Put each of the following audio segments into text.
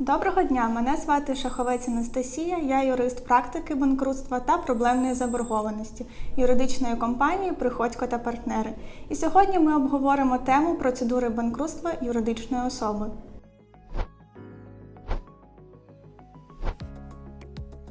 Доброго дня, мене звати Шаховець Анастасія, я юрист практики банкрутства та проблемної заборгованості юридичної компанії Приходько та партнери. І сьогодні ми обговоримо тему процедури банкрутства юридичної особи.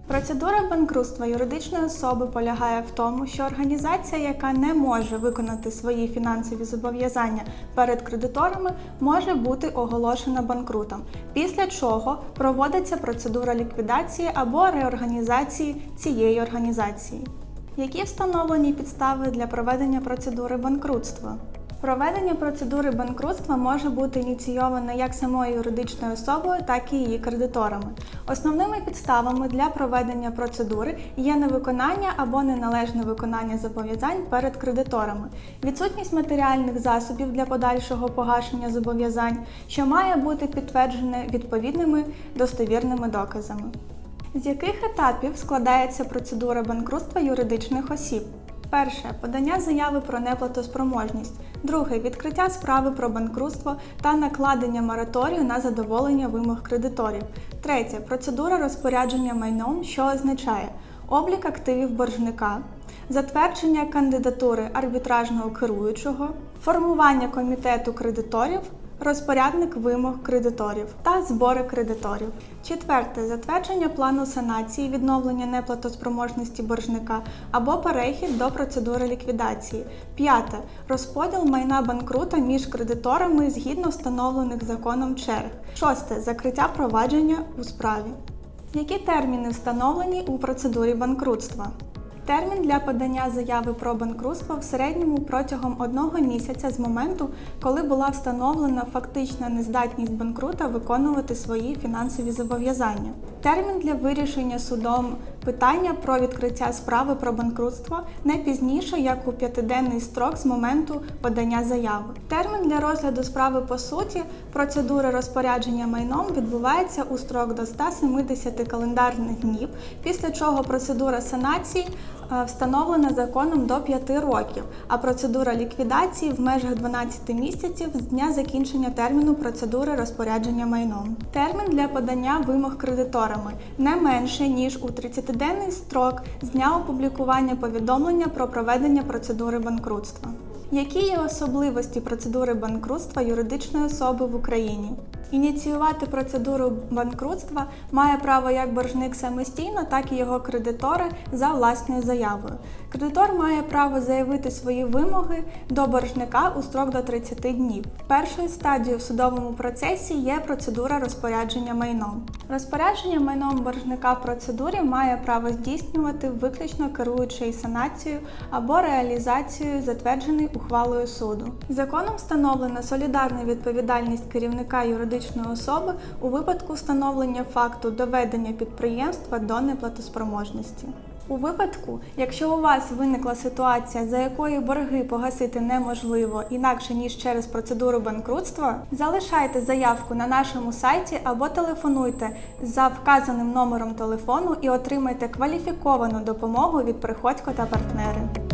Процедура банкрутства юридичної особи полягає в тому, що організація, яка не може виконати свої фінансові зобов'язання перед кредиторами, може бути оголошена банкрутом, після чого проводиться процедура ліквідації або реорганізації цієї організації. Які встановлені підстави для проведення процедури банкрутства? Проведення процедури банкрутства може бути ініційоване як самою юридичною особою, так і її кредиторами. Основними підставами для проведення процедури є невиконання або неналежне виконання зобов'язань перед кредиторами, відсутність матеріальних засобів для подальшого погашення зобов'язань, що має бути підтверджене відповідними достовірними доказами. З яких етапів складається процедура банкрутства юридичних осіб? Перше подання заяви про неплатоспроможність. Друге відкриття справи про банкрутство та накладення мораторію на задоволення вимог кредиторів. Третє процедура розпорядження майном, що означає облік активів боржника, затвердження кандидатури арбітражного керуючого, формування комітету кредиторів. Розпорядник вимог кредиторів та збори кредиторів. Четверте затвердження плану санації, відновлення неплатоспроможності боржника або перехід до процедури ліквідації. П'яте розподіл майна банкрута між кредиторами згідно встановлених законом черг. Шосте закриття провадження у справі. Які терміни встановлені у процедурі банкрутства? Термін для подання заяви про банкрутство в середньому протягом одного місяця з моменту, коли була встановлена фактична нездатність банкрута виконувати свої фінансові зобов'язання. Термін для вирішення судом питання про відкриття справи про банкрутство не пізніше, як у п'ятиденний строк з моменту подання заяви. Термін для розгляду справи по суті процедури розпорядження майном відбувається у строк до 170 календарних днів, після чого процедура санації встановлена законом до 5 років, а процедура ліквідації в межах 12 місяців з дня закінчення терміну процедури розпорядження майном. Термін для подання вимог кредиторами не менше ніж у 30-денний строк з дня опублікування повідомлення про проведення процедури банкрутства. Які є особливості процедури банкрутства юридичної особи в Україні? Ініціювати процедуру банкрутства має право як боржник самостійно, так і його кредитори за власною заявою. Кредитор має право заявити свої вимоги до боржника у строк до 30 днів. Першою стадією в судовому процесі є процедура розпорядження майном. Розпорядження майном боржника в процедурі має право здійснювати виключно керуючий санацією або реалізацією, затверджений ухвалою суду. Законом встановлена солідарна відповідальність керівника юридичної особи у випадку встановлення факту доведення підприємства до неплатоспроможності. У випадку, якщо у вас виникла ситуація, за якою борги погасити неможливо інакше ніж через процедуру банкрутства, залишайте заявку на нашому сайті або телефонуйте за вказаним номером телефону і отримайте кваліфіковану допомогу від Приходько та партнери.